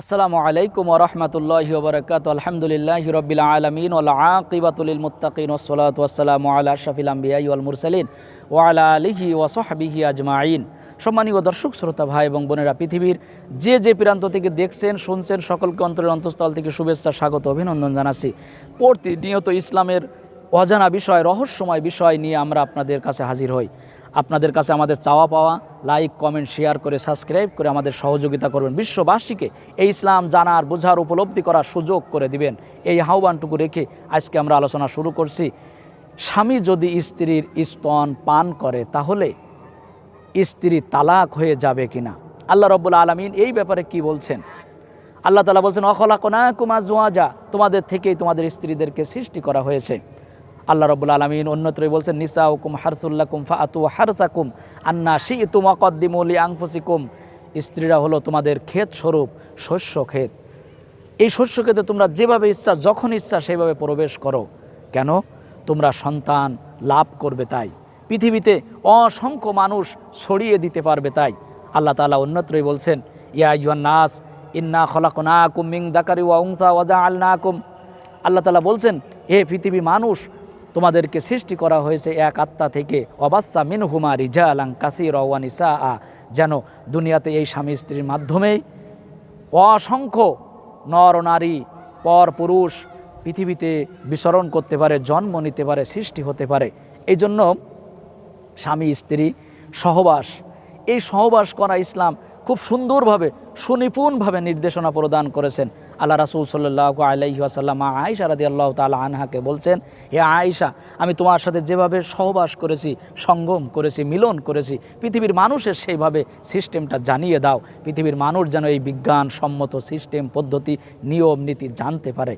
আসসালামু আলাইকুম রহমতুল্লাহ বরকাত আলহামদুলিল্লাহ রবিল আলমিন আকিবাতুল মুতাকিন ওসলাত ওয়াসালামু আলা শফিল আম্বিয়াই ওয়াল মুরসালিন ওয়ালা আলিহি ওয়াসহাবিহি আজমাইন। সম্মানীয় দর্শক, শ্রোতা, ভাই এবং বোনেরা, পৃথিবীর যে যে প্রান্ত থেকে দেখছেন, শুনছেন, সকলকে অন্তরের অন্তঃস্থল থেকে শুভেচ্ছা, স্বাগত, অভিনন্দন জানাচ্ছি। প্রতিনিয়ত ইসলামের অজানা বিষয়, রহস্যময় বিষয় নিয়ে আমরা আপনাদের কাছে হাজির হই। আপনাদের কাছে আমাদের চাওয়া পাওয়া, লাইক, কমেন্ট, শেয়ার করে, সাবস্ক্রাইব করে আমাদের সহযোগিতা করবেন। বিশ্ববাসীকে এই ইসলাম জানার, বোঝার, উপলব্ধি করার সুযোগ করে দিবেন। এই আহ্বানটুকু রেখে আজকে আমরা আলোচনা শুরু করছি। স্বামী যদি স্ত্রীর স্তন পান করে, তাহলে স্ত্রী তালাক হয়ে যাবে কিনা? আল্লাহ রব্বুল আলমিন এই ব্যাপারে কি বলছেন? আল্লাহ তালা বলছেন অখলাকনা কুমা জুয়াজা তোমাদের থেকেই তোমাদের স্ত্রীদেরকে সৃষ্টি করা হয়েছে। আল্লাহ রবুল আলমিন অন্যত্রই বলছেন নিসা হুকুম হারসুল্লাকুম ফাতু হারসাকুম, আন্না শি তুমা কদ্দিমলি আংফুসিকুম স্ত্রীরা হলো তোমাদের ক্ষেত স্বরূপ, শস্য ক্ষেত। এই শস্য ক্ষেতে তোমরা যেভাবে ইচ্ছা, যখন ইচ্ছা সেভাবে প্রবেশ করো। কেন? তোমরা সন্তান লাভ করবে তাই। পৃথিবীতে অসংখ্য মানুষ ছড়িয়ে দিতে পারবে তাই। আল্লাহ তালা অন্যত্রই বলছেন, ইয়া ইউয়ান নাস, ইন্না খলাকনা কুমিং দাকারি ওয়া উংসা ওয়াজা আল নাকুম আল্লাহ তালা বলছেন, হে পৃথিবী মানুষ তোমাদেরকে সৃষ্টি করা হয়েছে এক আত্মা থেকে। অবাস্তা মিনহুমা রিজা আলাং কাসির ওয়ানিসা আ যেন দুনিয়াতে এই স্বামী স্ত্রীর মাধ্যমেই অসংখ্য নর, নারী, পর, পুরুষ পৃথিবীতে বিচরণ করতে পারে, জন্ম নিতে পারে, সৃষ্টি হতে পারে। এই জন্য স্বামী, স্ত্রী, সহবাস, এই সহবাস করা ইসলাম খুব সুন্দরভাবে, সুনিপুণভাবে নির্দেশনা প্রদান করেছেন। আল্লাহ রাসুল সাল্লাহ আলাইহি আসাল্লাম আয়সা রাদি আল্লাহ তালা আনহাকে বলছেন, হে আয়সা আমি তোমার সাথে যেভাবে সহবাস করেছি, সঙ্গম করেছি, মিলন করেছি, পৃথিবীর মানুষের সেইভাবে সিস্টেমটা জানিয়ে দাও। পৃথিবীর মানুষ যেন এই বিজ্ঞান সম্মত সিস্টেম, পদ্ধতি, নিয়ম, নীতি জানতে পারে।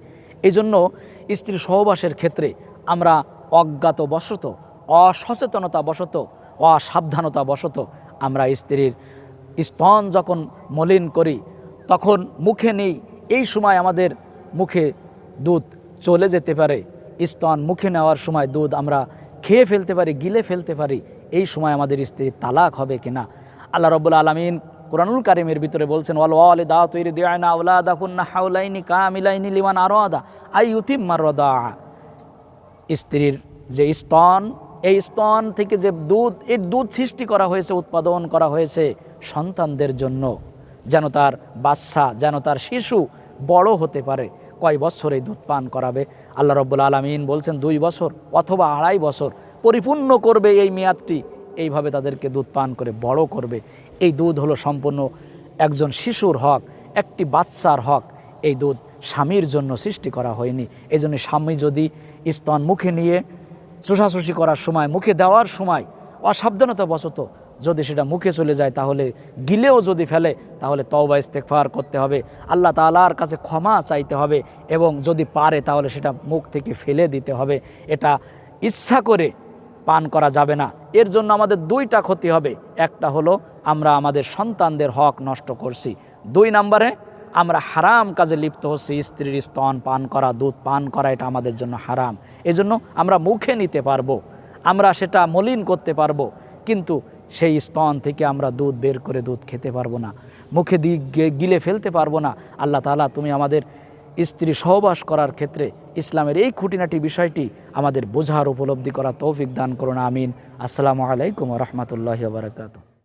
এই জন্য স্ত্রী সহবাসের ক্ষেত্রে আমরা অজ্ঞাত বশত, অসচেতনতা বশত, অসাবধানতা বশত আমরা স্ত্রীর স্তন যখন মলিন করি, তখন মুখে নেই এই সময় আমাদের মুখে দুধ চলে যেতে পারে, স্তন মুখে নেওয়ার সময় দুধ আমরা খেয়ে ফেলতে পারি, গিলে ফেলতে পারি, এই সময় আমাদের স্ত্রীর তালাক হবে কিনা? আল্লাহ রব্বুল আলমিন কোরআনুল কারিমের ভিতরে বলছেন, ওয়াল দা তৈরি দেয়না হাউলাইনি কামিলাইনি লিমান আরও আদা আই উতিম মারদা স্ত্রীর যে স্তন, এই স্তন থেকে যে দুধ এর দুধ সৃষ্টি করা হয়েছে, উৎপাদন করা হয়েছে সন্তানদের জন্য। যেন তার বাচ্চা, যেন তার শিশু বড় হতে পারে। কয় বছর এই দুধ পান করাবে? আল্লাহ রব্বুল আলমিন বলছেন, দুই বছর অথবা আড়াই বছর পরিপূর্ণ করবে এই মেয়াদটি। এইভাবে তাদেরকে দুধ পান করে বড় করবে। এই দুধ হলো সম্পূর্ণ একজন শিশুর হক, একটি বাচ্চার হক। এই দুধ স্বামীর জন্য সৃষ্টি করা হয়নি। এই জন্য স্বামী যদি স্তন মুখে নিয়ে চুষাচুষি করার সময়, মুখে দেওয়ার সময় অসাবধানতা বশত যদি সেটা মুখে চলে যায় তাহলে গিলেও যদি ফেলে, তাহলে তওবা ইস্তেকফার করতে হবে। আল্লাহ তালার কাছে ক্ষমা চাইতে হবে এবং যদি পারে তাহলে সেটা মুখ থেকে ফেলে দিতে হবে। এটা ইচ্ছা করে পান করা যাবে না। এর জন্য আমাদের দুইটা ক্ষতি হবে। একটা হলো আমরা আমাদের সন্তানদের হক নষ্ট করছি। দুই নম্বরে আমরা হারাম কাজে লিপ্ত হচ্ছি, স্ত্রীর স্তন পান করা, দুধ পান করা, এটা আমাদের জন্য হারাম। এজন্য আমরা মুখে নিতে পারব, আমরা সেটা মলিন করতে পারব। কিন্তু সেই স্তন থেকে আমরা দুধ বের করে দুধ খেতে পারব না। মুখে দিয়ে গিলে ফেলতে পারব না। আল্লাহ তালা তুমি আমাদের স্ত্রী সহবাস করার ক্ষেত্রে ইসলামের এই খুঁটিনাটি বিষয়টি আমাদের বোঝার উপলব্ধি করা তৌফিক দান করুন, আমিন। আসসালামু আলাইকুম রহমতুল্লাহ বারকাত